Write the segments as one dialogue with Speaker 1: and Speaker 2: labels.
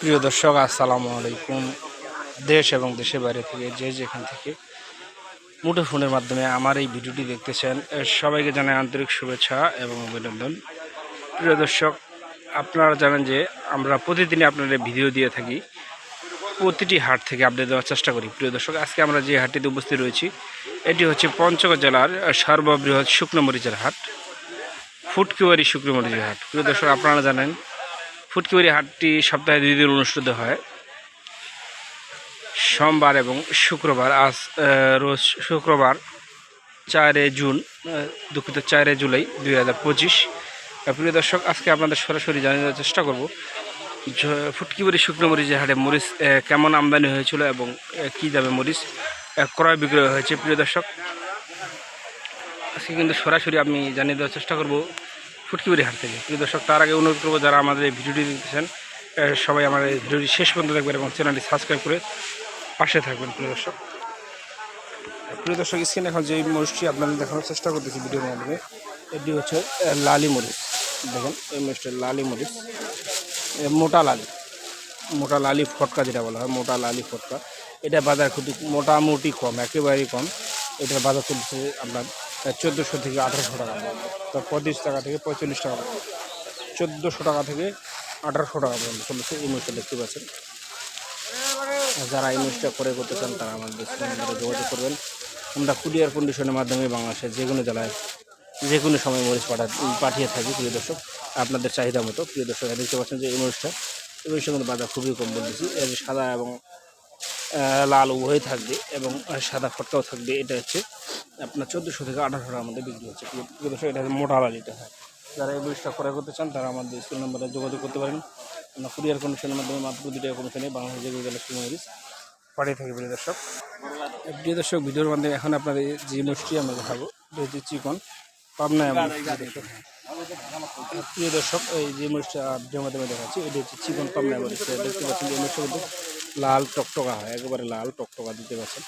Speaker 1: প্রিয় দর্শক, আসসালামু আলাইকুম। দেশ এবং দেশের বাইরে থেকে যে যেখান থেকে মুঠো ফোনের মাধ্যমে আমার এই ভিডিওটি দেখতেছেন সবাইকে জানাই আন্তরিক শুভেচ্ছা এবং অভিনন্দন। প্রিয় দর্শক, আপনারা জানেন যে আমরা প্রতিদিনই আপনাদের ভিডিও দিয়ে থাকি, প্রতিটি হাট থেকে আপডেট দেওয়ার চেষ্টা করি। প্রিয় দর্শক, আজকে আমরা যে হাটটিতে উপস্থিত রয়েছি, এটি হচ্ছে পঞ্চগড় জেলার সর্ববৃহৎ শুকনো মরিচের হাট ফুটকিওয়ারি শুকনো মরিচের হাট। প্রিয় দর্শক, আপনারা জানেন ফুটকিবাড়ি হাটটি সপ্তাহে দুই দিন অনুষ্ঠিত হয়। সোমবার এবং শুক্রবার আজ রোজ শুক্রবার চারে জুন দুঃখিত চারে জুলাই দুই হাজার পঁচিশ। প্রিয় দর্শক, আজকে আপনাদের সরাসরি জানিয়ে দেওয়ার চেষ্টা করব ফুটকিবাড়ি শুকনো মরিচের হাটে মরিচ কেমন আমদানি হয়েছিল এবং কী দামে মরিচ ক্রয় বিক্রয় হয়েছে। প্রিয় দর্শক, আজকে কিন্তু সরাসরি আমি জানিয়ে দেওয়ার চেষ্টা করব ফুটকিবাড়ি হাট থেকে। প্রিয় দর্শক, তার আগে অনুরোধ করব, যারা আমাদের এই ভিডিওটি দেখতেছেন সবাই এই ভিডিওটি শেষ পর্যন্ত দেখবেন এবং চ্যানেলটি সাবস্ক্রাইব করে পাশে থাকবেন, প্রিয় দর্শক। প্রিয় দর্শক, স্ক্রিনে এখন যে মরিচটি আপনাদের দেখানোর চেষ্টা করতেছি ভিডিওর মাধ্যমে, এটি হচ্ছে লালি মরিচ। দেখেন, এই মরিচটা লালি মরিচ। মোটা লালি। মোটা লালি ফটকা যেটা বলা হয়, মোটা লালি ফটকা। এটা বাজার খুব মোটামুটি কম, একেবারেই কম। এটার বাজার চলছে আপনার চোদ্দোশো থেকে আঠারোশো টাকা। তো পঁয়ত্রিশ টাকা থেকে পঁয়তাল্লিশ টাকা চোদ্দোশো টাকা থেকে আঠারোশো টাকা পর্যন্ত চলেছে এই মুহূর্তে দেখতে পাচ্ছেন। যারা এই করে করতে চান, তারা আমাদের নম্বরে যোগাযোগ করবেন। আমরা কুরিয়ার কন্ডিশনের মাধ্যমে বাংলাদেশের যে কোনো জেলায়, যে কোনো সময় মরিচ পাঠা, পাঠিয়ে থাকি, প্রিয় দর্শক। আপনাদের চাহিদা মতো, প্রিয় দর্শক দেখতে পাচ্ছেন যে এই মরিচটা কিন্তু বাজার খুবই কম বলতেছি। এর সাদা এবং লাল উভয় থাকবে এবং সাদা ফটকাও থাকবে। এটা হচ্ছে আপনার চোদ্দোশো থেকে আঠারোশো টাকার মধ্যে বিক্রি হচ্ছে। প্রিয় এটা হচ্ছে মোটা লাল এটা। হয় যারা এই মরিচটা ক্রয় করতে চান, তারা আমাদের স্কুল নাম্বারে যোগাযোগ করতে পারেন। আমরা কুরিয়ার কন্ডিশনের মাধ্যমে মাত্র দুটি কমিশনে বাংলাদেশ জেলার শুকনো পাঠিয়ে থাকি প্রিয় দর্শক। প্রিয় দর্শক, ভিডিওর মাধ্যমে এখন আপনাদের যে মরিচটি আমরা দেখাবো, এটা হচ্ছে চিকন পাবনা প্রিয় দর্শক, এই যে মরিচটা ভিডিওর মাধ্যমে দেখাচ্ছি, এটি হচ্ছে চিকন পাবনা দেখতে পাচ্ছেন এই কিন্তু লাল টকটকা হয়, একেবারে লাল টকটকা দিতে পারছেন।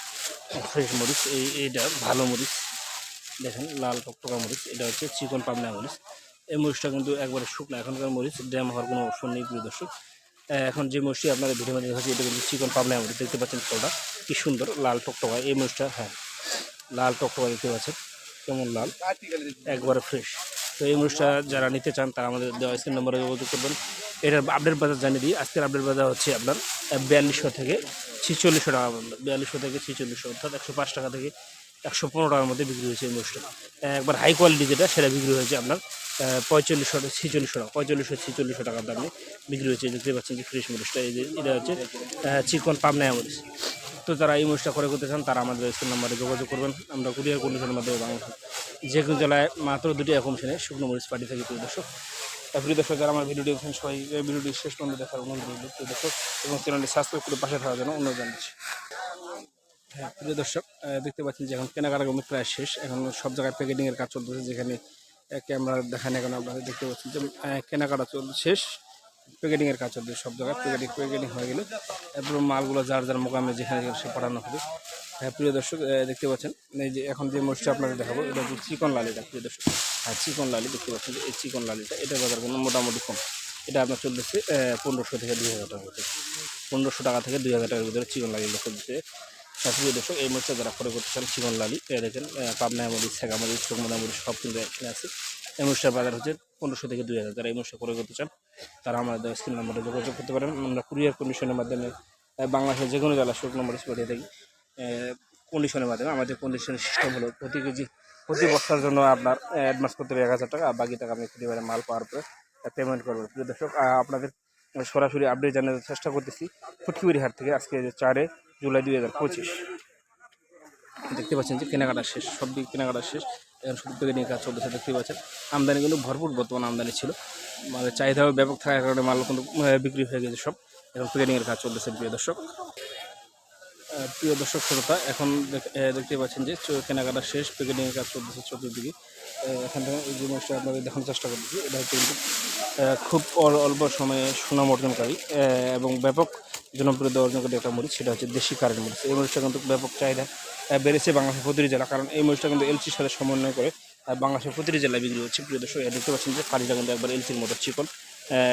Speaker 1: ফ্রেশ মরিচ, এই, এইটা ভালো মরিচ। দেখেন, লাল টকটকা মরিচ, এটা হচ্ছে চিকন পাবনা মরিচ। এই মরিচটা কিন্তু একবারে শুকনো, এখনকার মরিচ, ড্যাম হওয়ার কোনো অপশন নেই প্রিয় দর্শক। এখন যে মরিচটি আপনাদের ভিডিও মধ্যে দেখাচ্ছি এটা কিন্তু চিকন পাবনা মরিচ, দেখতে পাচ্ছেন ফলটা। কি সুন্দর, লাল টকটকা, এই মরিচটা হ্যাঁ লাল টকটকা দেখতে পাচ্ছেন, কেমন লাল, একবারে ফ্রেশ। তো এই মরিচটা যারা নিতে চান, তারা আমাদের দেওয়া স্ক্রিন নম্বরে যোগাযোগ করবেন। এটার আপডেট বাজার জানিয়ে দিই। আজকের আপডেট বাজার হচ্ছে আপনার বিয়াল্লিশশো থেকে ছিচল্লিশশো টাকা পর্যন্ত। বিয়াল্লিশশো থেকে ছিচল্লিশশো, অর্থাৎ একশো পাঁচ টাকা থেকে একশো পনেরো টাকার মধ্যে বিক্রি হয়েছে এই মরিচটা একবার হাই কোয়ালিটি যেটা, সেটা বিক্রি হয়েছে আপনার পঁয়তাল্লিশশো ছিচল্লিশশো টাকা পঁয়তাল্লিশশো ছিচল্লিশশো টাকার দামে বিক্রি হয়েছে। দেখতে পাচ্ছেন যে ফ্রেশ মরিচটা এই যে এটা হচ্ছে চিকন পাবনায়া মরিচ তো যারা এই মরিচটা করে করতে চান, তারা আমাদের স্কুল নাম্বারে যোগাযোগ করবেন। আমরা কুরিয়ার কন্ডিশনের মাধ্যমে বাংলাদেশ যে কোনো জেলায় মাত্র দুটি অ্যাকমশনে শুকনো মরিচ পাঠিয়ে থাকি, প্রিয় দর্শক। প্রিয় দর্শক, যারা আমার ভিডিওটি দেখছেন, সবাই ভিডিওটি শেষ পর্যন্ত দেখার অনুরোধ রইল, প্রিয় দর্শক। এবং চ্যানেলটি সাবস্ক্রাইব করে পাশে থাকার জন্য অনুরোধ জানাচ্ছি। হ্যাঁ প্রিয় দর্শক দেখতে পাচ্ছেন যে এখন কেনাকাটা কিন্তু প্রায় শেষ। এখন সব জায়গায় প্যাকেটিংয়ের কাজ চলতেছে, যেখানে ক্যামেরা দেখান, এখন আপনারা দেখতে পাচ্ছেন যে কেনাকাটা চল শেষ। প্যাকেটিংয়ের কাজ চলছে সব জায়গায়। প্যাকেটিং প্যাকেটিং হয়ে গেলে এরপর মালগুলো যার যার মোকামে যেখানে সে পাঠানো হবে। হ্যাঁ প্রিয় দর্শক দেখতে পাচ্ছেন এই যে এখন যে মরিচটা আপনাকে দেখাবো এটা হচ্ছে চিকন লালিটা প্রিয় দর্শক। হ্যাঁ চিকন লালি দেখতে পাচ্ছেন যে এই চিকন লালিটা এটা বাজার কিন্তু মোটামুটি কম। এটা আপনার চলতেছে পনেরোশো থেকে দুই হাজার টাকার ভিতরে। পনেরোশো টাকা থেকে দুই হাজার টাকার ভিতরে চিকন লালি চলতেছে হ্যাঁ, প্রিয় দর্শক এই মরিচটা যারা করে করতে চান চিকন লালি দেখেন পাবনা ছেঁকা মরিচ চকমদা মরিচ সব কিন্তু আছে। এই মরিচটার বাজার হচ্ছে পনেরোশো থেকে দুই হাজার যারা এই মরিচটা করে করতে চান তারা আমাদের স্ক্রিন নম্বরে যোগাযোগ করতে পারেন। আমরা কুরিয়ার কন্ডিশনের মাধ্যমে বাংলাদেশের যে কোনো জেলা শুকনো মরিচ পাঠিয়ে থাকি। কন্ডিশনের মাধ্যমে। আমাদের কন্ডিশনের সিস্টেম হলো প্রতি কেজি, প্রতি বস্তার জন্য আপনার অ্যাডভান্স করতে হবে এক হাজার টাকা। বাকি টাকা আপনি প্রতিবারে মাল পাওয়ার পরে পেমেন্ট করবেন। প্রিয় দর্শক আপনাদের সরাসরি আপডেট জানানোর চেষ্টা করতেছি। ফুটকিবাড়ি হাট থেকে আজকে চারে জুলাই দুই হাজার পঁচিশ। দেখতে পাচ্ছেন যে কেনাকাটা শেষ, সব দিক কেনাকাটা শেষ। এখন শুধু নিয়ে কাজ চলতেছে, দেখতেই পাচ্ছেন। আমদানি কিন্তু ভরপুর বর্তমান আমদানি ছিল। মানে চাহিদাও ব্যাপক থাকার কারণে মাল কিন্তু বিক্রি হয়ে গেছে সব। এখন প্যাকেটিংয়ের কাজ চলতেছে, প্রিয় দর্শক। প্রিয় দর্শক, শ্রোতা, এখন দেখ- দেখতে পাচ্ছেন যে কেনাকাটা শেষ প্যাকেটিংয়ের কাজ চলতেছে চতুর্দিকে। এখান থেকে এই যে মাছটা আপনাদের দেখানোর চেষ্টা করতেছি, এটা হচ্ছে কিন্তু খুব অল- অল্প সময়ে সুনাম অর্জনকারী এবং ব্যাপক জনপ্রিয়তা অর্জনকারী একটা মরিচ, সেটা হচ্ছে দেশি কারেন্ট মরিচ। এই মরিচটা কিন্তু ব্যাপক চাহিদা বেড়েছে বাংলাদেশের প্রতিটি জেলা, কারণ এই মরিচটা কিন্তু এলসির সাথে সমন্বয় করে বাংলাদেশের প্রতিটি জেলায় বিক্রি হচ্ছে। প্রিয় দর্শক দেখতে পাচ্ছেন যে কালিটা কিন্তু একবার এলসির মতো চিকন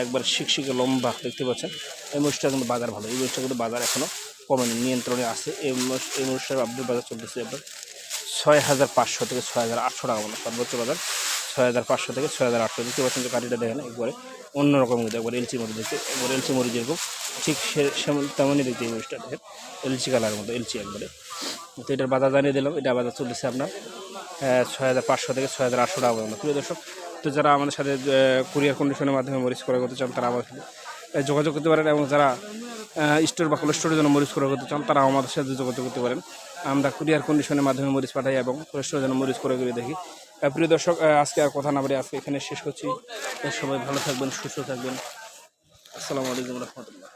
Speaker 1: একবার শিকশিকে লম্বা, দেখতে পাচ্ছেন? এই মরিচটা কিন্তু বাজার ভালো, এই মরিচটা কিন্তু বাজার এখনও কমেনি, নিয়ন্ত্রণে আছে। এই মরিচ, এই আপডেট বাজার চলতেছে আপনার ছয় হাজার পাঁচশো থেকে ছয় হাজার আটশো টাকা মতো সর্বোচ্চ বাজার। ছয় হাজার পাঁচশো থেকে ছয় হাজার আটশো। দেখতে পাচ্ছেন যে কাঠিটা দেখেন একবারে অন্যরকম কিন্তু একবার এলচি মরিচ দেখতে একবার এলচি মরিচ যেরকম ঠিক সে তেমনই দেখতে এই মরিচটা দেখেন এলচি কালারের মতো এলচি একবারে। তো এটার বাজার জানিয়ে দিলাম এটা বাজার চলতেছে আপনার ছয় হাজার পাঁচশো থেকে ছয় হাজার আটশো টাকা পর্যন্ত প্রিয় দর্শক তো যারা আমাদের সাথে কুরিয়ার কন্ডিশনের মাধ্যমে মরিচ ক্রয় করতে চান তারা আহ, যোগাযোগ করতে পারেন এবং যারা স্টোর বা কোল্ড স্টোরের জন্য মরিচ ক্রয় করতে চান তারা আমাদের সাথে যোগাযোগ করতে পারেন। আমরা কুরিয়ার কন্ডিশনের মাধ্যমে মরিচ পাঠাই এবং কোল্ড স্টোরের জন্য মরিচ ক্রয় করে দেখি। প্রিয় দর্শক আজকে আর কথা না বলে আজকে এখানে শেষ করছি। সবাই ভালো থাকবেন, সুস্থ থাকবেন। আসসালামু আলাইকুম রহমতুল্লাহ।